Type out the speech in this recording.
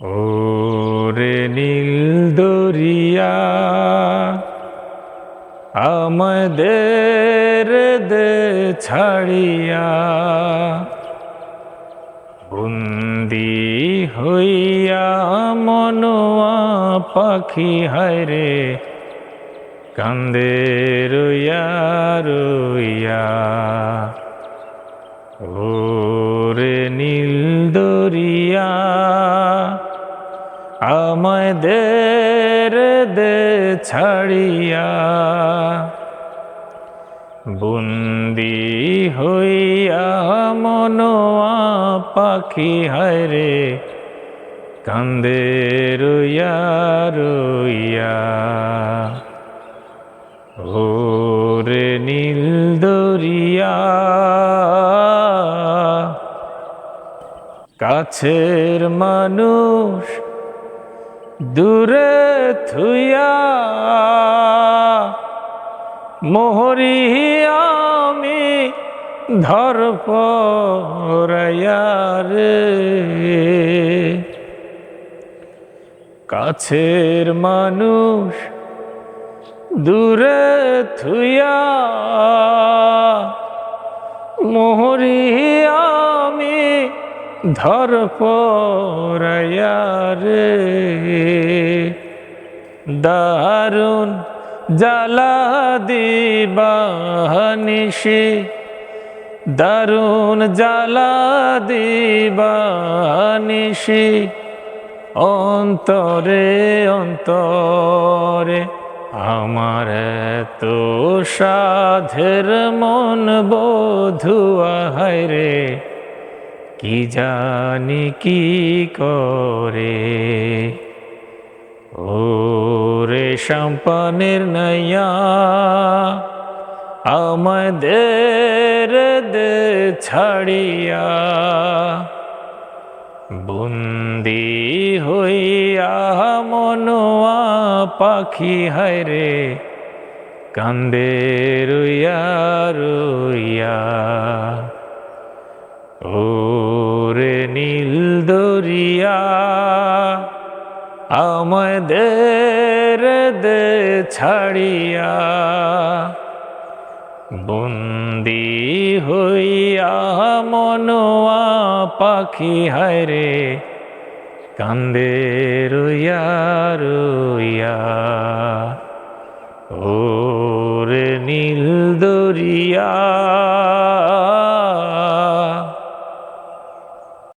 ও রে নীল দরিয়া আমাদের দে ছাড়িয়া। বন্দি হইয়া মনোয়া পাখি হায়রে কান্দে রইয়া দে ছাড়িয়া। বুন্দি হইয়া মনোয়া পাখি হায়রে কান্দে রইয়া রইয়া। ওরে নীল দরিয়া, কাছের মানুষ দূরে থুইয়া মোহরি আমি কাছের মানুষ দূরে থুইয়া ধর রে দারুণ জ্বালা দিবানিসি দারুণ জ্বালা দিবানিসি অন্তরে অন্তরে আমার তো সাধের মন বধুয়া হায়রে কি জানি কি করে? ও রে সম্পানের নয়া আমাদের দে ছাড়িয়া। বন্দি হইয়া মনোয়া পাখি হায়রে কান্দে রইয়া রইয়া। ওরে নীল দরিয়া আমাদের দে ছাড়িয়া। বন্দি হইয়া মনোয়া পাখি হায়রে কান্দে রইয়া রইয়া। ওরে নীল দরিয়া